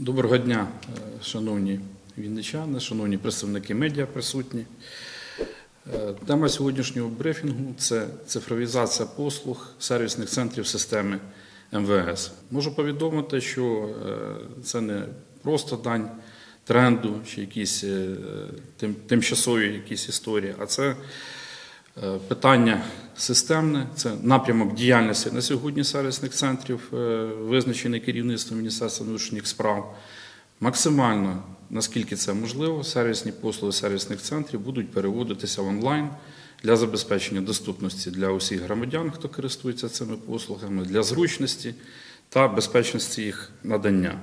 Доброго дня, е, шановні вінничани, шановні представники медіа присутні. Е, Тема сьогоднішнього брифінгу це цифровізація послуг сервісних центрів системи МВС. Можу повідомити, що е, це не просто дань тренду чи якісь тимчасові якісь історії, а це Питання системне, це напрямок діяльності на сьогодні сервісних центрів, е, визначений керівництвом Міністерства внутрішніх справ. Максимально, наскільки це можливо, сервісні послуги сервісних центрів будуть переводитися в онлайн для забезпечення доступності для усіх громадян, хто користується цими послугами, для зручності та безпечності їх надання.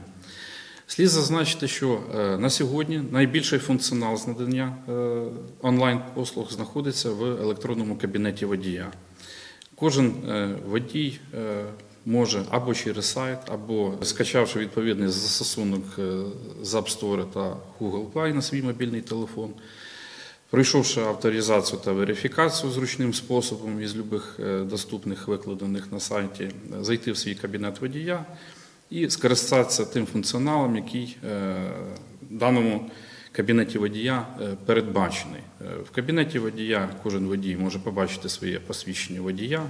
Слід зазначити, що е, на сьогодні найбільший функціонал з надання е, онлайн-послуг знаходиться в електронному кабінеті водія. Кожен е, водій може або через сайт, або скачавши відповідний застосунок з App Store та Google Play на свій мобільний телефон, пройшовши авторизацію та верифікацію зручним способом із е, доступних викладених на сайті, зайти в свій кабінет водія і скористатися тим функціоналом, який е, в даному кабінеті водія е, передбачений. Е, В кабінеті водія кожен водій може побачити своє посвідчення водія,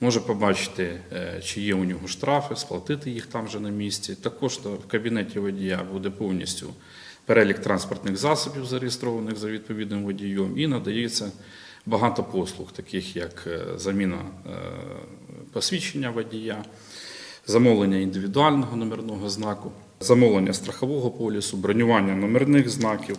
може побачити, чи є у нього штрафи, сплатити їх там же на місці. Також в кабінеті водія буде повністю перелік транспортних засобів, зареєстрованих за відповідним водієм, і надається багато послуг, таких як заміна посвідчення водія, замовлення індивідуального номерного знаку, замовлення страхового полісу, бронювання номерних знаків,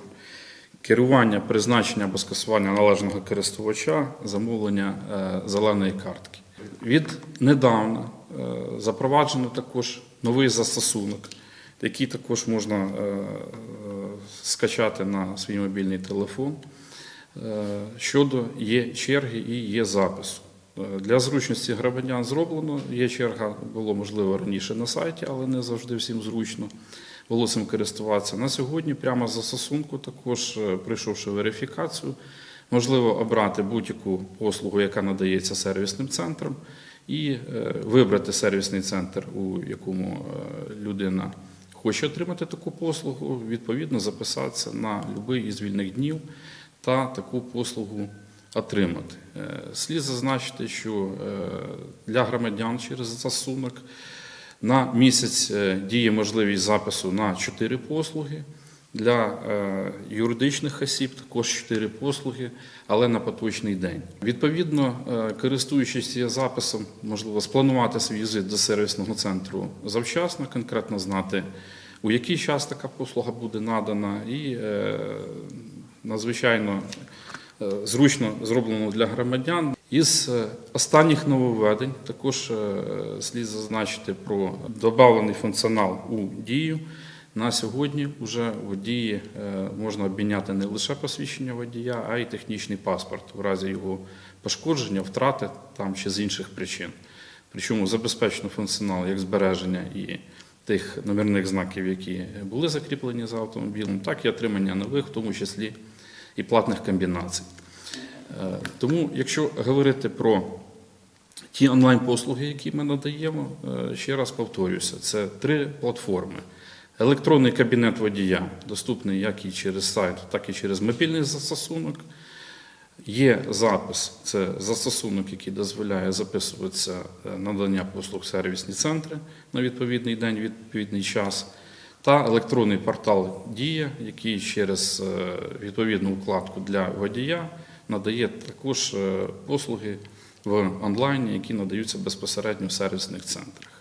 керування, призначення або скасування належного користувача, замовлення е, зеленої картки. Від недавна е, запроваджено також новий застосунок, який також можна е, скачати на свій мобільний телефон. Щодо є черги і є запису. Для зручності громадян зроблено. Є черга, було можливо раніше на сайті, але не завжди всім зручно було цим користуватися. На сьогодні прямо з застосунку, також е, пройшовши верифікацію, можливо обрати будь-яку послугу, яка надається сервісним центром, і е, вибрати сервісний центр, у якому е, людина хоче отримати таку послугу, відповідно записатися на будь-який із вільних днів та таку послугу отримати. Е, Слід зазначити, що е, для громадян через застосунок на місяць е, діє можливість запису на 4 послуги. Для юридичних осіб також 4 послуги, але на поточний день. Відповідно, користуючись цим записом, можливо спланувати свій візит до сервісного центру завчасно, конкретно знати, у який час така послуга буде надана, і надзвичайно зручно зроблено для громадян. Із е, останніх нововведень також е, слід зазначити про додавлений функціонал у дію. На сьогодні вже водії е, можна обміняти не лише посвідчення водія, а й технічний паспорт в разі його пошкодження, втрати там чи з інших причин. Причому забезпечено функціонал як збереження і тих номерних знаків, які були закріплені за автомобілем, так і отримання нових, в тому числі і платних комбінацій. Е, Тому, якщо говорити про ті онлайн-послуги, які ми надаємо, е, ще раз повторюся, це три платформи. Електронний кабінет водія, доступний як і через сайт, так і через мобільний застосунок. Є запис, це застосунок, який дозволяє записуватися е, надання послуг в сервісні центри на відповідний день, відповідний час, та електронний портал Дія, який через е, відповідну вкладку для водія надає також е, послуги в онлайні, які надаються безпосередньо в сервісних центрах.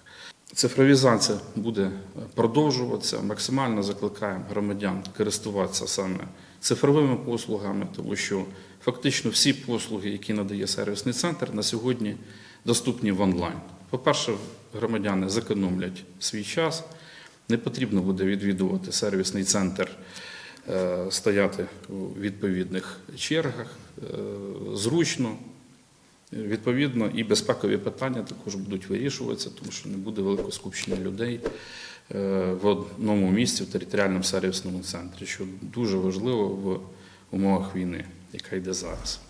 Цифровізація буде продовжуватися. Максимально закликаємо громадян користуватися саме цифровими послугами, тому що фактично всі послуги, які надає сервісний центр, на сьогодні доступні в онлайн. По-перше, громадяни зекономлять свій час, не потрібно буде відвідувати сервісний центр, е, стояти у відповідних чергах, е, зручно. Відповідно, і безпекові питання також будуть вирішуватися, тому що не буде великого скупчення людей е, в одному місці в територіальному сервісному центрі, що дуже важливо в умовах війни, яка йде зараз.